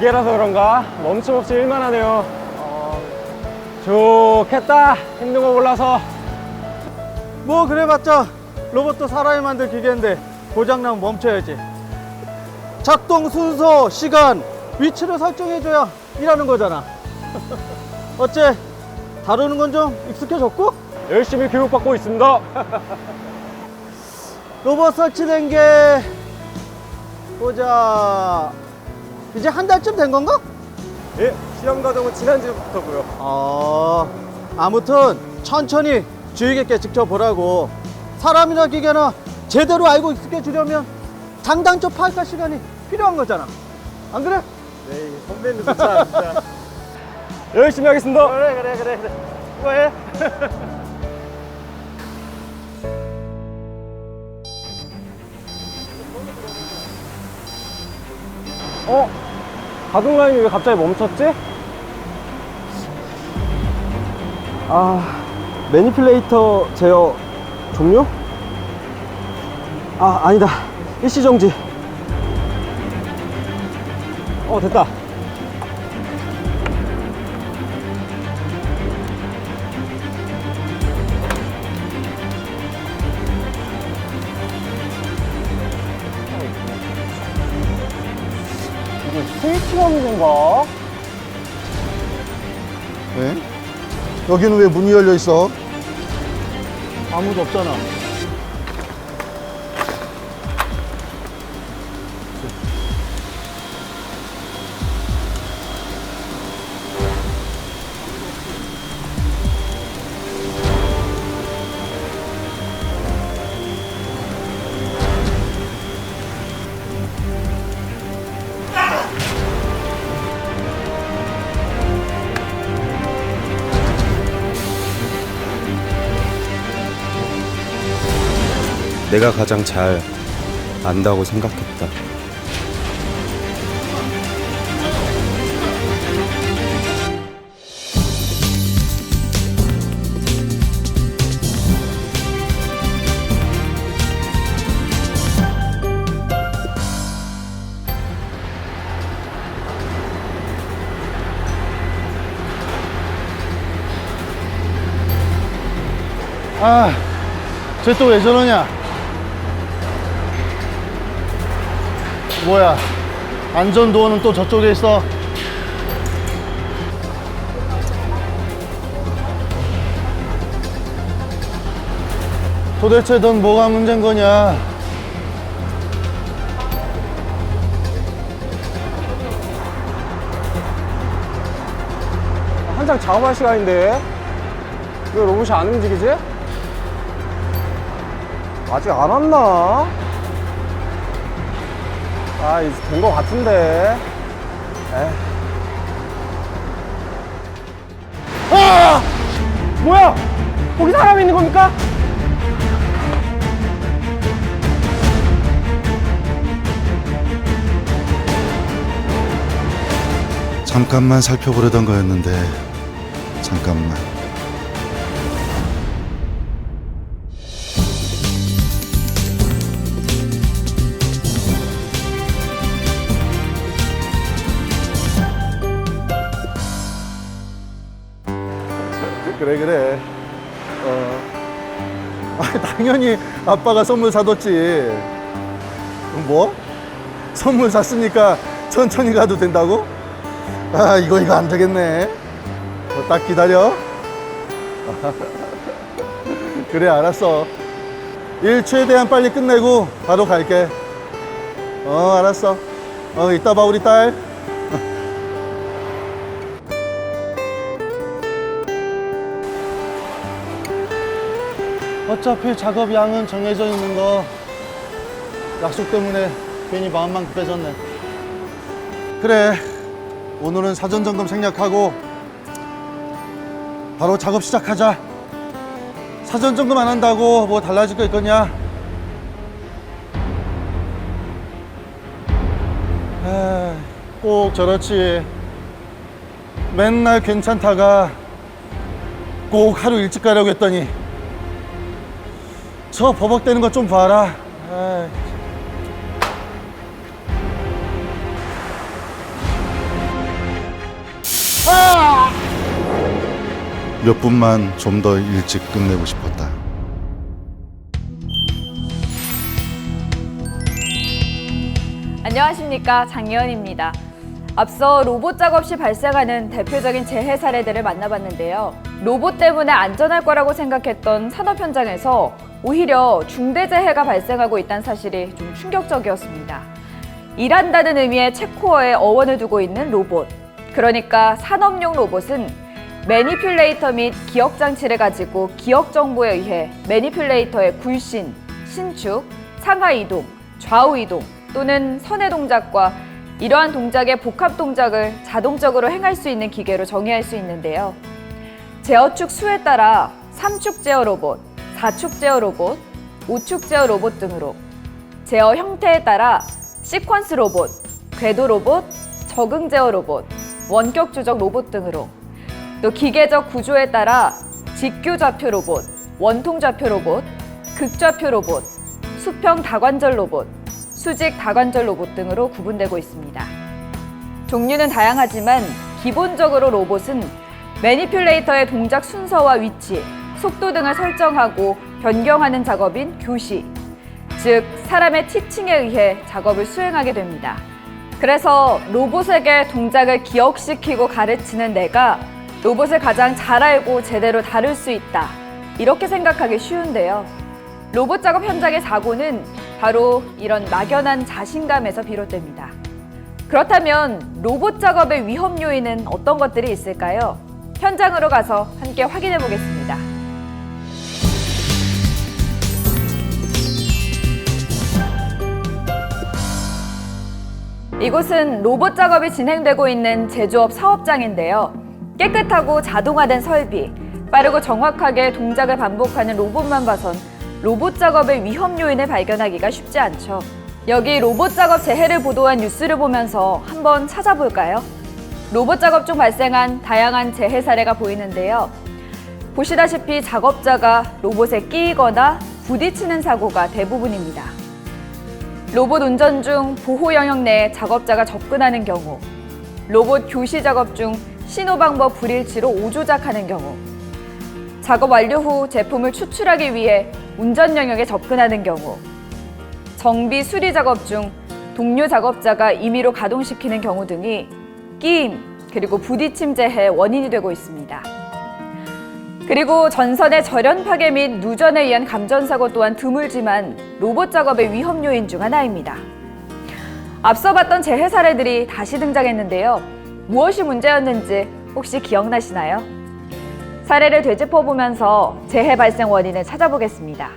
기계라서 그런가? 멈춤없이 일만 하네요. 어, 좋겠다. 힘든 거 몰라서. 뭐 그래봤자 로봇도 사람이 만든 기계인데 고장나면 멈춰야지. 작동 순서, 시간, 위치를 설정해줘야 일하는 거잖아. 어째 다루는 건 좀 익숙해졌고? 열심히 교육받고 있습니다. 로봇 설치된 게 보자 이제 한 달쯤 된 건가? 예 시험 과정은 지난주부터고요. 어 아무튼 천천히 주의 깊게 지켜보라고. 사람이나 기계나 제대로 알고 익숙해지려면 장단점 파악할 시간이 필요한 거잖아. 안 그래? 네 선배님 좋다 진짜. 열심히 하겠습니다. 그래 그래 그래 그래. 수고해 어? 가동 라인이 왜 갑자기 멈췄지? 아, 매니플레이터 제어 종료? 아, 아니다. 일시 정지. 어, 됐다. 스위치하는 건가? 왜? 여기는 왜 문이 열려 있어? 아무도 없잖아 내가 가장 잘 안다고 생각했다. 아, 쟤 또 왜 저러냐? 뭐야? 안전도어는 또 저쪽에 있어. 도대체 넌 뭐가 문제인 거냐? 한창 작업할 시간인데 왜 로봇이 안 움직이지? 아직 안 왔나? 아 이제 된 거 같은데 에. 아! 뭐야? 거기 사람이 있는 겁니까? 잠깐만 살펴보려던 거였는데 잠깐만. 그래 그래. 어. 아, 당연히 아빠가 선물 사뒀지. 뭐? 선물 샀으니까 천천히 가도 된다고? 아 이거 이거 안 되겠네. 어, 딱 기다려. 그래 알았어. 일 최대한 빨리 끝내고 바로 갈게. 어 알았어. 어 이따 봐 우리 딸. 어차피 작업 양은 정해져 있는 거 약속 때문에 괜히 마음만 급해졌네. 그래, 오늘은 사전 점검 생략하고 바로 작업 시작하자. 사전 점검 안 한다고 뭐 달라질 거 있겠냐? 꼭 저렇지. 맨날 괜찮다가 꼭 하루 일찍 가려고 했더니 저 버벅대는 것좀 봐라. 에이. 몇 분만 좀 더 일찍 끝내고 싶었다. 안녕하십니까 장예원입니다. 앞서 로봇 작업 시 발생하는 대표적인 재해 사례들을 만나봤는데요. 로봇 때문에 안전할 거라고 생각했던 산업 현장에서 오히려 중대 재해가 발생하고 있다는 사실이 좀 충격적이었습니다. 일한다는 의미의 체코어에 어원을 두고 있는 로봇. 그러니까 산업용 로봇은 매니퓰레이터 및 기억 장치를 가지고 기억 정보에 의해 매니퓰레이터의 굴신, 신축, 상하 이동, 좌우 이동 또는 선의 동작과 이러한 동작의 복합 동작을 자동적으로 행할 수 있는 기계로 정의할 수 있는데요. 제어축 수에 따라 3축 제어 로봇, 4축 제어 로봇, 5축 제어 로봇 등으로 제어 형태에 따라 시퀀스 로봇, 궤도 로봇, 적응 제어 로봇, 원격 조정 로봇 등으로 또 기계적 구조에 따라 직교 좌표 로봇, 원통 좌표 로봇, 극좌표 로봇, 수평 다관절 로봇, 수직 다관절 로봇 등으로 구분되고 있습니다. 종류는 다양하지만 기본적으로 로봇은 매니퓰레이터의 동작 순서와 위치, 속도 등을 설정하고 변경하는 작업인 교시, 즉 사람의 티칭에 의해 작업을 수행하게 됩니다. 그래서 로봇에게 동작을 기억시키고 가르치는 내가 로봇을 가장 잘 알고 제대로 다룰 수 있다. 이렇게 생각하기 쉬운데요. 로봇 작업 현장의 사고는 바로 이런 막연한 자신감에서 비롯됩니다. 그렇다면 로봇 작업의 위험 요인은 어떤 것들이 있을까요? 현장으로 가서 함께 확인해 보겠습니다. 이곳은 로봇 작업이 진행되고 있는 제조업 사업장인데요. 깨끗하고 자동화된 설비, 빠르고 정확하게 동작을 반복하는 로봇만 봐선 로봇 작업의 위험 요인을 발견하기가 쉽지 않죠. 여기 로봇 작업 재해를 보도한 뉴스를 보면서 한번 찾아볼까요? 로봇 작업 중 발생한 다양한 재해 사례가 보이는데요. 보시다시피 작업자가 로봇에 끼이거나 부딪히는 사고가 대부분입니다. 로봇 운전 중 보호 영역 내에 작업자가 접근하는 경우, 로봇 교시 작업 중 신호 방법 불일치로 오조작하는 경우, 작업 완료 후 제품을 추출하기 위해 운전 영역에 접근하는 경우, 정비 수리 작업 중 동료 작업자가 임의로 가동시키는 경우 등이 끼임 그리고 부딪힘 재해 원인이 되고 있습니다. 그리고 전선의 절연 파괴 및 누전에 의한 감전 사고 또한 드물지만 로봇 작업의 위험 요인 중 하나입니다. 앞서 봤던 재해 사례들이 다시 등장했는데요. 무엇이 문제였는지 혹시 기억나시나요? 사례를 되짚어 보면서 재해 발생 원인을 찾아보겠습니다.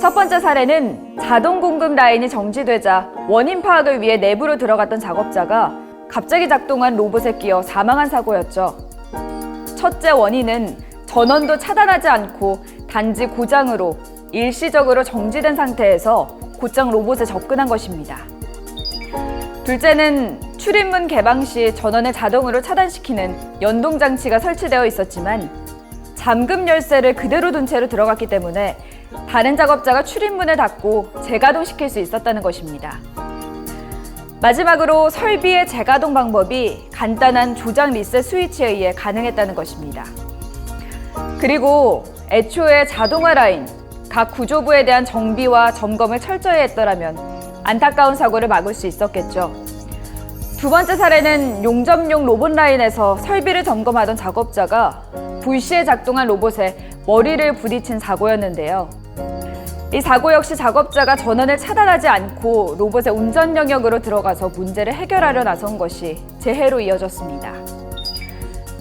첫 번째 사례는 자동 공급 라인이 정지되자 원인 파악을 위해 내부로 들어갔던 작업자가 갑자기 작동한 로봇에 끼어 사망한 사고였죠. 첫째 원인은 전원도 차단하지 않고 단지 고장으로 일시적으로 정지된 상태에서 곧장 로봇에 접근한 것입니다. 둘째는 출입문 개방 시 전원을 자동으로 차단시키는 연동 장치가 설치되어 있었지만 잠금 열쇠를 그대로 둔 채로 들어갔기 때문에 다른 작업자가 출입문을 닫고 재가동시킬 수 있었다는 것입니다. 마지막으로 설비의 재가동 방법이 간단한 조작 리셋 스위치에 의해 가능했다는 것입니다. 그리고 애초에 자동화 라인, 각 구조부에 대한 정비와 점검을 철저히 했더라면 안타까운 사고를 막을 수 있었겠죠. 두 번째 사례는 용접용 로봇 라인에서 설비를 점검하던 작업자가 불시에 작동한 로봇에 머리를 부딪힌 사고였는데요. 이 사고 역시 작업자가 전원을 차단하지 않고 로봇의 운전 영역으로 들어가서 문제를 해결하려 나선 것이 재해로 이어졌습니다.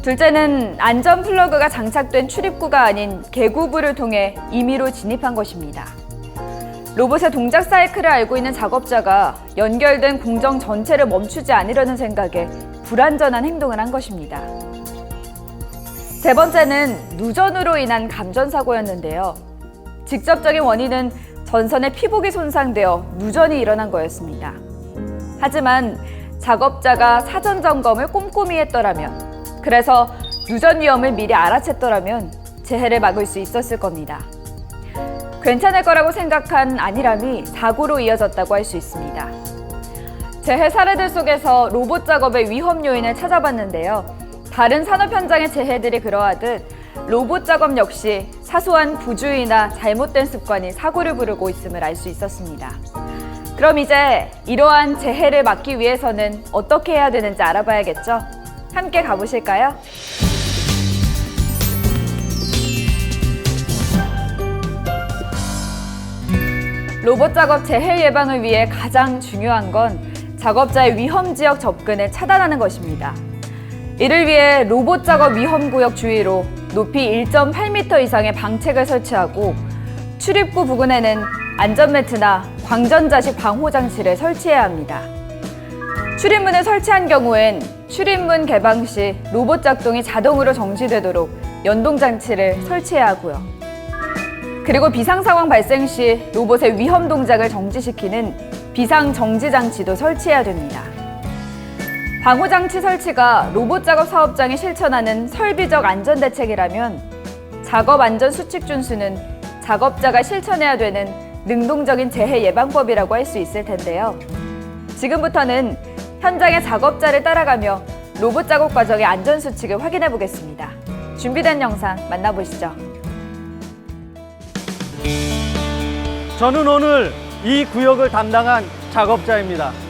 둘째는 안전 플러그가 장착된 출입구가 아닌 개구부를 통해 임의로 진입한 것입니다. 로봇의 동작 사이클을 알고 있는 작업자가 연결된 공정 전체를 멈추지 않으려는 생각에 불안전한 행동을 한 것입니다. 세 번째는 누전으로 인한 감전 사고였는데요. 직접적인 원인은 전선의 피복이 손상되어 누전이 일어난 거였습니다. 하지만 작업자가 사전 점검을 꼼꼼히 했더라면, 그래서 누전 위험을 미리 알아챘더라면 재해를 막을 수 있었을 겁니다. 괜찮을 거라고 생각한 안일함이 사고로 이어졌다고 할 수 있습니다. 재해 사례들 속에서 로봇 작업의 위험 요인을 찾아봤는데요. 다른 산업 현장의 재해들이 그러하듯 로봇 작업 역시 사소한 부주의나 잘못된 습관이 사고를 부르고 있음을 알 수 있었습니다. 그럼 이제 이러한 재해를 막기 위해서는 어떻게 해야 되는지 알아봐야겠죠? 함께 가보실까요? 로봇 작업 재해 예방을 위해 가장 중요한 건 작업자의 위험 지역 접근을 차단하는 것입니다. 이를 위해 로봇 작업 위험 구역 주위로 높이 1.8m 이상의 방책을 설치하고 출입구 부근에는 안전매트나 광전자식 방호 장치를 설치해야 합니다. 출입문을 설치한 경우엔 출입문 개방 시 로봇 작동이 자동으로 정지되도록 연동 장치를 설치해야 하고요. 그리고 비상 상황 발생 시 로봇의 위험 동작을 정지시키는 비상 정지 장치도 설치해야 됩니다. 방호 장치 설치가 로봇 작업 사업장이 실천하는 설비적 안전 대책이라면 작업 안전 수칙 준수는 작업자가 실천해야 되는 능동적인 재해 예방법이라고 할 수 있을 텐데요. 지금부터는 현장의 작업자를 따라가며 로봇 작업 과정의 안전 수칙을 확인해 보겠습니다. 준비된 영상 만나보시죠. 저는 오늘 이 구역을 담당한 작업자입니다.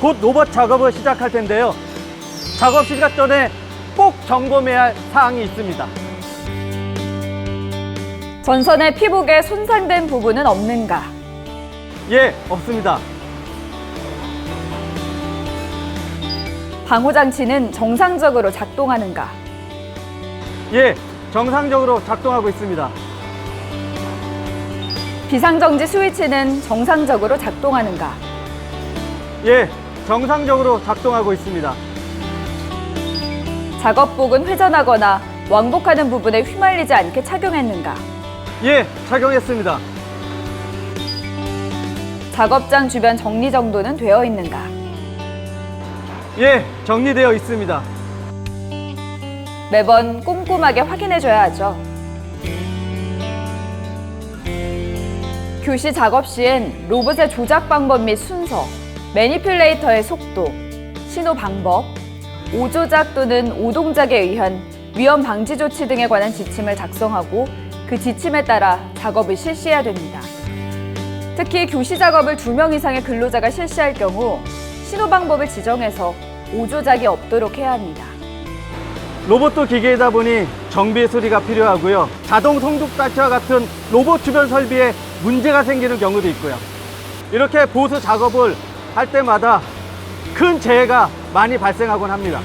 곧 로봇 작업을 시작할 텐데요. 작업 시작 전에 꼭 점검해야 할 사항이 있습니다. 전선의 피복에 손상된 부분은 없는가? 예, 없습니다. 방호 장치는 정상적으로 작동하는가? 예, 정상적으로 작동하고 있습니다. 비상정지 스위치는 정상적으로 작동하는가? 예, 정상적으로 작동하고 있습니다. 작업복은 회전하거나 왕복하는 부분에 휘말리지 않게 착용했는가? 예, 착용했습니다. 작업장 주변 정리 정도는 되어 있는가? 예, 정리되어 있습니다. 매번 꼼꼼하게 확인해줘야 하죠. 교시 작업 시엔 로봇의 조작 방법 및 순서, 매니플레이터의 속도, 신호 방법, 오조작 또는 오동작에 의한 위험 방지 조치 등에 관한 지침을 작성하고 그 지침에 따라 작업을 실시해야 됩니다. 특히 교시 작업을 두 명 이상의 근로자가 실시할 경우 신호 방법을 지정해서 오조작이 없도록 해야 합니다. 로봇도 기계이다 보니 정비의 소리가 필요하고요. 자동 성독 장치와 같은 로봇 주변 설비에 문제가 생기는 경우도 있고요. 이렇게 보수 작업을 할 때마다 큰 재해가 많이 발생하곤 합니다.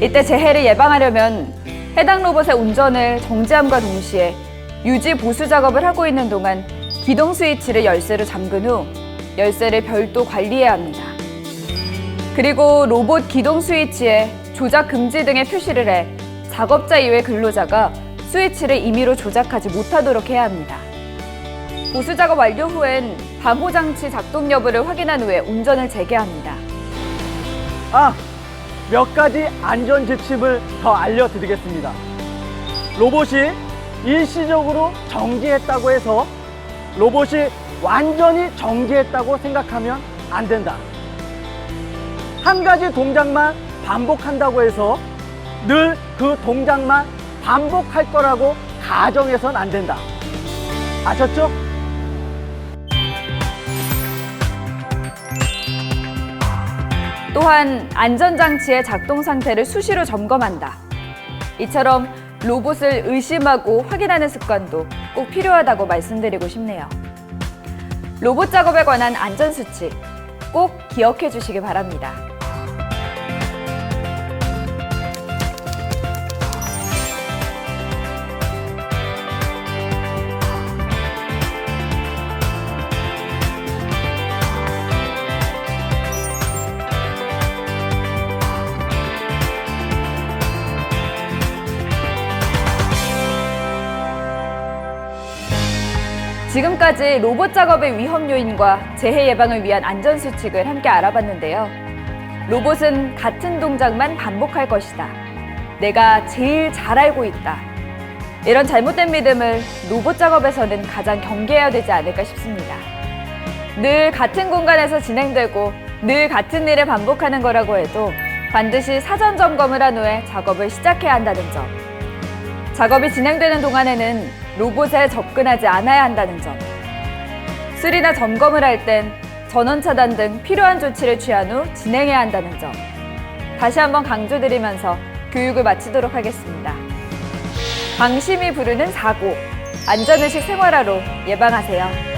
이때 재해를 예방하려면 해당 로봇의 운전을 정지함과 동시에 유지 보수 작업을 하고 있는 동안 기동 스위치를 열쇠로 잠근 후 열쇠를 별도 관리해야 합니다. 그리고 로봇 기동 스위치에 조작 금지 등의 표시를 해 작업자 이외 근로자가 스위치를 임의로 조작하지 못하도록 해야 합니다. 보수 작업 완료 후엔 방호 장치 작동 여부를 확인한 후에 운전을 재개합니다. 아, 몇 가지 안전 지침을 더 알려드리겠습니다. 로봇이 일시적으로 정지했다고 해서 로봇이 완전히 정지했다고 생각하면 안 된다. 한 가지 동작만 반복한다고 해서 늘 그 동작만 반복할 거라고 가정해선 안 된다. 아셨죠? 또한 안전장치의 작동 상태를 수시로 점검한다. 이처럼 로봇을 의심하고 확인하는 습관도 꼭 필요하다고 말씀드리고 싶네요. 로봇 작업에 관한 안전수칙 꼭 기억해 주시기 바랍니다. 지금까지 로봇 작업의 위험 요인과 재해 예방을 위한 안전 수칙을 함께 알아봤는데요. 로봇은 같은 동작만 반복할 것이다. 내가 제일 잘 알고 있다. 이런 잘못된 믿음을 로봇 작업에서는 가장 경계해야 되지 않을까 싶습니다. 늘 같은 공간에서 진행되고 늘 같은 일을 반복하는 거라고 해도 반드시 사전 점검을 한 후에 작업을 시작해야 한다는 점. 작업이 진행되는 동안에는 로봇에 접근하지 않아야 한다는 점. 수리나 점검을 할 땐 전원 차단 등 필요한 조치를 취한 후 진행해야 한다는 점. 다시 한번 강조드리면서 교육을 마치도록 하겠습니다. 방심이 부르는 사고, 안전의식 생활화로 예방하세요.